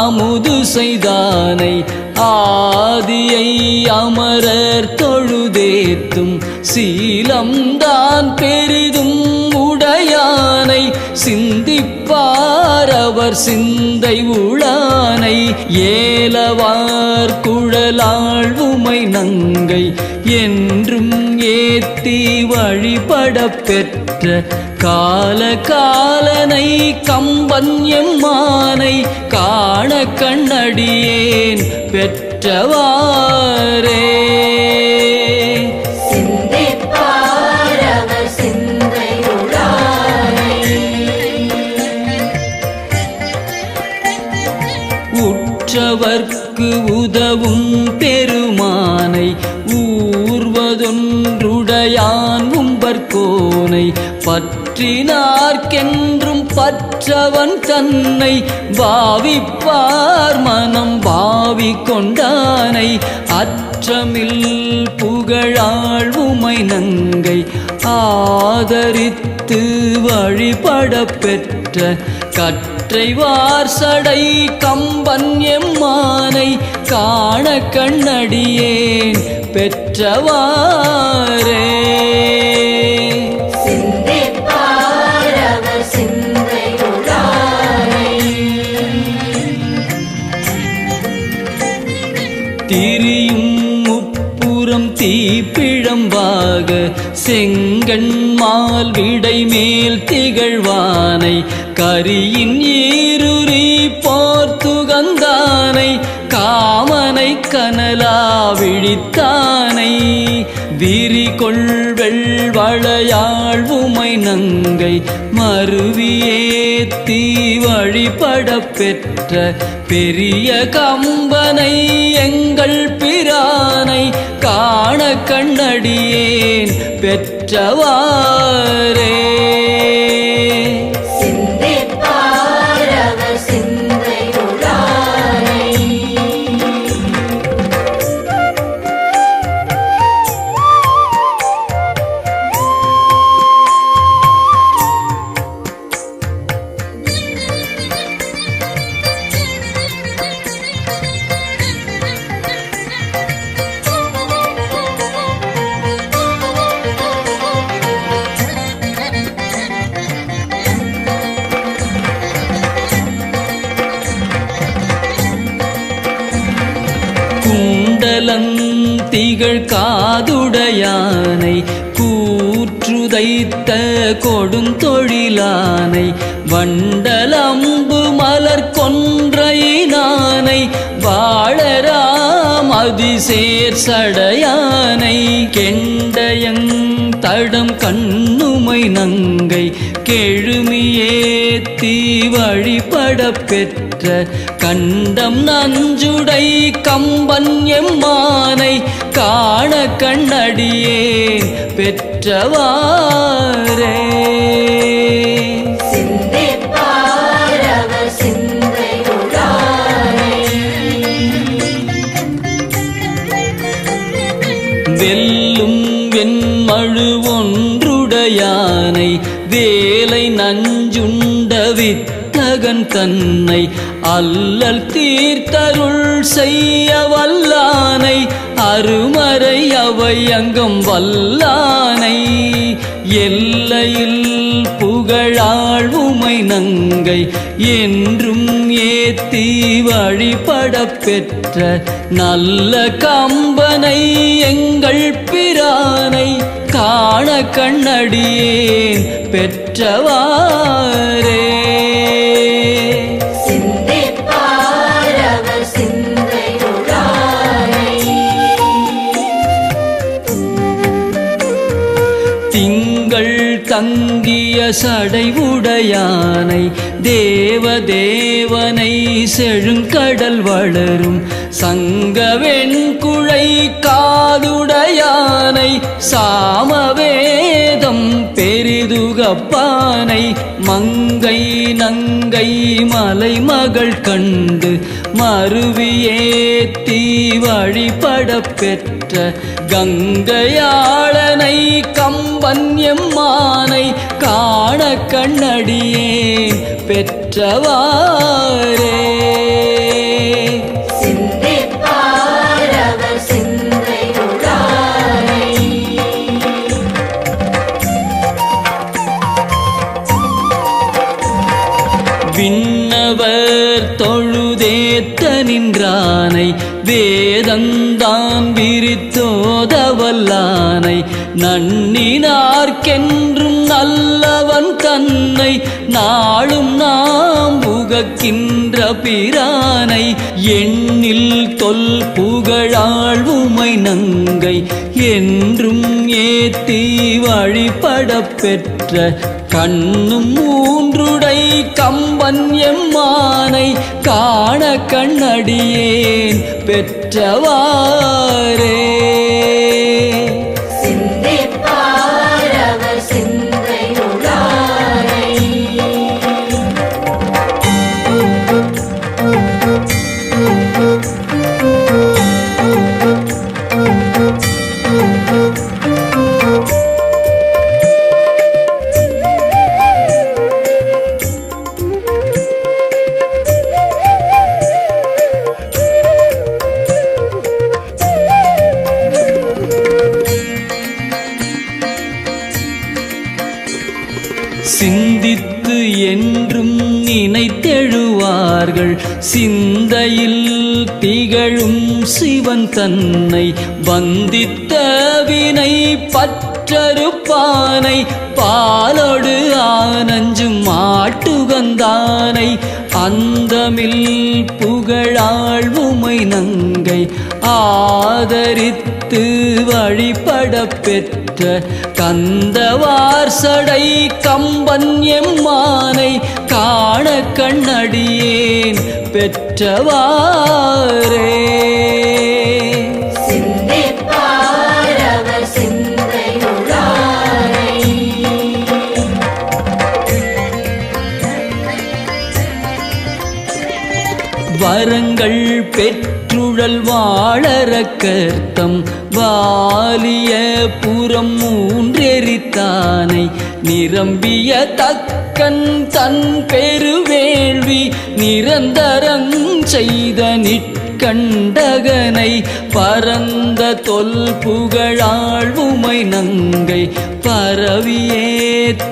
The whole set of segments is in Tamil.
அமுது செய்தானை ஆதியை அமரர் தொழுதேத்தும் சீலம்தான் பெரிதும் உடையானை சிந்திப்பார் அவர் சிந்தை உளானை. ஏலவார் குழலாழ்வுமை நங்கை என்றும் ஏத்தி வழிபட பெற்ற கால காலனை கம்பன் எம்மானை காண கண்ணடியேன் பெற்றவாரே உற்றவர்க்கு உதவும் பெருமானை ஊர்வதொன்றுடையான் உம்பர்கோனை போற்றினார்க்கென்றும் பற்றவன் தன்னை பாவிப்பார் மனம் பாவி கொண்டானை அற்றமில் புகழாள் உமை நங்கை ஆதரித்து வழிபட பெற்ற கற்றைவார் சடை கம்பன் எம்மானை காண கண்ணடியேன் பெற்றவாரே திரியும் முப்புறம் தீப்பிழம்பாக செங்கண்மால் விடை மேல் திகழ்வானை கரியின் ஈருரி போர்த்துகந்தானை காமனை கனலா விழித்தானை விரி கொள்ள வளையாள் உமை நங்கை மருவியேத்தி வழிபட பெற்ற பெரிய கம்பனை எங்கள் பிரானை காண கண்ணடியேன் பெற்றவாரே குண்டலந்திகள் காதுடையானை கூற்றுதைத்த கொடும் தொழிலானை வண்டலம்பு மலர் கொன்றையினானை வாழராம் அதிசேர் சடையானை கெண்டயங் தடம் கண்ணுமை நங்கை கெழுமியே தீ வழிபட பெற்ற கண்டம் நஞ்சுடை கம்பன் எம்மானை காண கண்ணடியேன் பெற்றவாரே வெல்லும் வெண்மழு ஒன்றுடையானை வேலை நஞ்சுண்ட வித்தகன் தன்னை அல்லல் தீர்த்தருள் செய்ய வல்லானை அருமறை அவை அங்கம் வல்லானை. எல்லையில் புகழாள் உமை நங்கை என்றும் ஏத்தி வழிபட பெற்ற நல்ல கம்பனை எங்கள் பிரானை காண கண்ணடியேன் பெற்றவாரே திங்கள் தங்கிய சடை உடையானை செழுங்கடல் வளரும் சங்கவெண் குழை காதுடையானை சாமவேதம் பெரிதுகப்பானை மங்கை நங்கை மலை மகள் கண்டு மருவியேத்தி வழிபட பெற்ற கங்கையாளனை கம் எம்மானை காண கண்ணடியே பெற்றவாரே வேதந்தான் விரித்தோதவல்லானை நன்னினார்க்கென்றும் நல்லவன் தன்னை நாளும் நாம் புகக்கின்ற பிரானை எண்ணில் தொல் புகழாழ்வுமை நங்கை என்றும் ஏத்தி வழிபடப் பெற்ற கண்ணும் மூன்றுடை கம்பன் எம்மானை காண கண்ணடியேன் பெற்றவாரே சிந்தையில் திகழும் சிவன் தன்னை வந்தித்த வினை பற்றறுப்பானை பாலோடு ஆனஞ்சு மாட்டுகந்தானை அந்தமில் புகழாழ்வுமை நங்கை ஆதரித்து வழிபடப் பெற்ற கந்தவார் சடை கம்பன் எம்மானை காண கண்ணடியேன் பெற்றவாரே வரங்கள் பெற்றுழல் வாழற கர்த்தம் வாலிய புறம் மூன்றெரித்தானை நிரம்பிய தக்கன் தன் பெருவேள்வி நிரந்தரங் செய்த நிற்கண்டகனை பரந்த தொல் புகழாழ்வுமை நங்கை பரவியே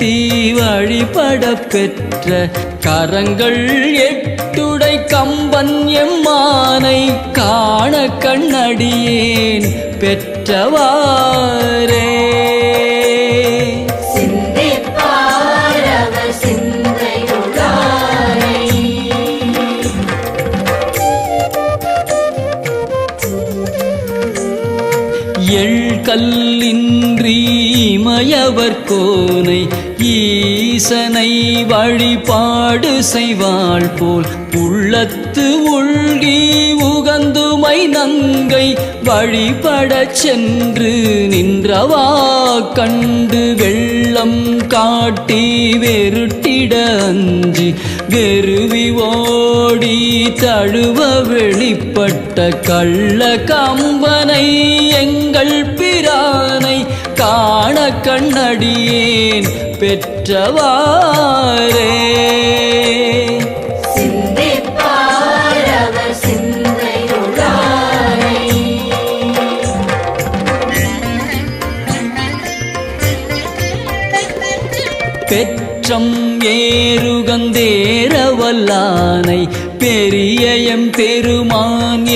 தீ வழிபட பெற்ற கரங்கள் எட்டு எட்டுடை கம்பன் எம்மானை காண கண்ணடியேன் பெற்றவாரே இமயவர் கோனை ஈசனை வழிபாடு செய்வாள் போல் உள்ளத்து உள்கி உகந்துமை நங்கை வழிபடச் சென்று நின்றவா கண்டு வெள்ளம் காட்டி வெருட்டிட அஞ்சி வெறுவி ஓடி தழுவ வெளிப்பட்ட கள்ள கம்பனை எங்கள் பிரானை காண கண்ணடியேன் பெற்றவாரே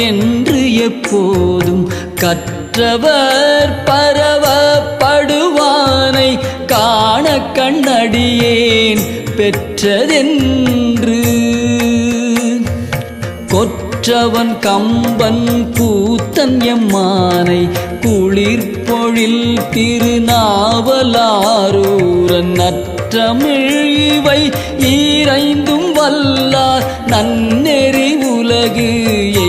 என்று எப்போதும் கற்றவர் பரவப்படுவானை காண கண்ணடியேன் பெற்றதென்று. கொற்றவன் கம்பன் கூத்தன் எம்மானை குளிர்பொழில் திருநாவலாரூரன் நற்றமிழ் இவை ஈரைந்தும் வல்லார் நன்னெறி உலகு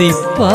மதிப்பா